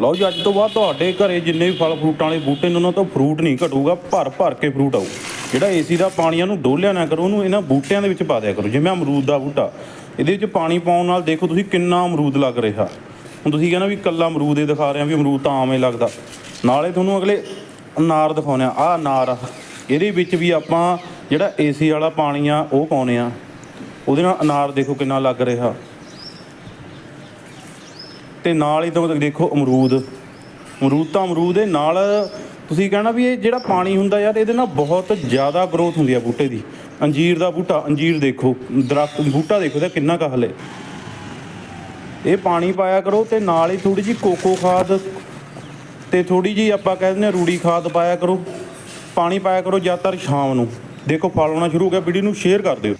ਲਓ ਜੀ, ਅੱਜ ਤੋਂ ਬਾਅਦ ਤੁਹਾਡੇ ਘਰੇ ਜਿੰਨੇ ਵੀ ਫਲ ਫਰੂਟਾਂ ਵਾਲੇ ਬੂਟੇ ਨੇ, ਉਹਨਾਂ ਤੋਂ ਫਰੂਟ ਨਹੀਂ ਘਟੂਗਾ, ਭਰ ਭਰ ਕੇ ਫਰੂਟ ਆਊ। ਜਿਹੜਾ ਏਸੀ ਦਾ ਪਾਣੀ ਆ ਉਹਨੂੰ ਡੋਲਿਆ ਨਾ ਕਰੋ, ਉਹਨੂੰ ਇਹਨਾਂ ਬੂਟਿਆਂ ਦੇ ਵਿੱਚ ਪਾ ਦਿਆ ਕਰੋ। ਜਿਵੇਂ ਅਮਰੂਦ ਦਾ ਬੂਟਾ, ਇਹਦੇ ਵਿੱਚ ਪਾਣੀ ਪਾਉਣ ਨਾਲ ਦੇਖੋ ਤੁਸੀਂ ਕਿੰਨਾ ਅਮਰੂਦ ਲੱਗ ਰਿਹਾ। ਹੁਣ ਤੁਸੀਂ ਕਹਿੰਦਾ ਵੀ ਕੱਲਾ ਅਮਰੂਦ ਹੀ ਦਿਖਾ ਰਹੇ ਆ ਵੀ ਅਮਰੂਦ ਤਾਂ ਆਵੇਂ ਲੱਗਦਾ। ਨਾਲੇ ਤੁਹਾਨੂੰ ਅਗਲੇ ਅਨਾਰ ਦਿਖਾਉਂਦੇ ਆ ਆਹ ਅਨਾਰ ਆ। ਇਹਦੇ ਵਿੱਚ ਵੀ ਆਪਾਂ ਜਿਹੜਾ ਏਸੀ ਵਾਲਾ ਪਾਣੀ ਆ, ਉਹ ਪਾਉਨੇ ਆ ਉਹਦੇ ਨਾਲ ਅਨਾਰ ਦੇਖੋ ਕਿੰਨਾ ਲੱਗ ਰਿਹਾ। ਤੇ ਨਾਲ ਹੀ ਤੋਂ ਦੇਖੋ ਅਮਰੂਦ। ਅਮਰੂਦ ਤਾਂ ਅਮਰੂਦ ਦੇ ਨਾਲ ਤੁਸੀਂ ਕਹਿਣਾ ਵੀ ਇਹ ਜਿਹੜਾ ਪਾਣੀ ਹੁੰਦਾ ਯਾਰ, ਇਹਦੇ ਨਾਲ ਬਹੁਤ ਜ਼ਿਆਦਾ ਗਰੋਥ ਹੁੰਦੀ ਆ ਬੂਟੇ ਦੀ। ਅੰਜੀਰ ਦਾ ਬੂਟਾ, ਅੰਜੀਰ ਦੇਖੋ, ਦਰਖਤ, ਬੂਟਾ ਦੇਖੋ, ਇਹਦਾ ਕਿੰਨਾ ਕੁ ਹਲੇ ਇਹ ਪਾਣੀ ਪਾਇਆ ਕਰੋ ਤੇ ਨਾਲ ਹੀ ਥੋੜੀ ਜੀ ਕੋਕੋ ਖਾਦ ਤੇ ਥੋੜੀ ਜੀ ਆਪਾਂ ਕਹਿ ਦਿੰਦੇ ਹਾਂ ਰੂੜੀ ਖਾਦ ਪਾਇਆ ਕਰੋ। ਪਾਣੀ ਪਾਇਆ ਕਰੋ ਜ਼ਿਆਦਾਤਰ ਸ਼ਾਮ ਨੂੰ। ਦੇਖੋ, ਫਲ ਆਉਣਾ ਸ਼ੁਰੂ ਹੋ ਗਿਆ, ਵੀਡੀਓ ਨੂੰ ਸ਼ੇਅਰ ਕਰ ਦਿਓ।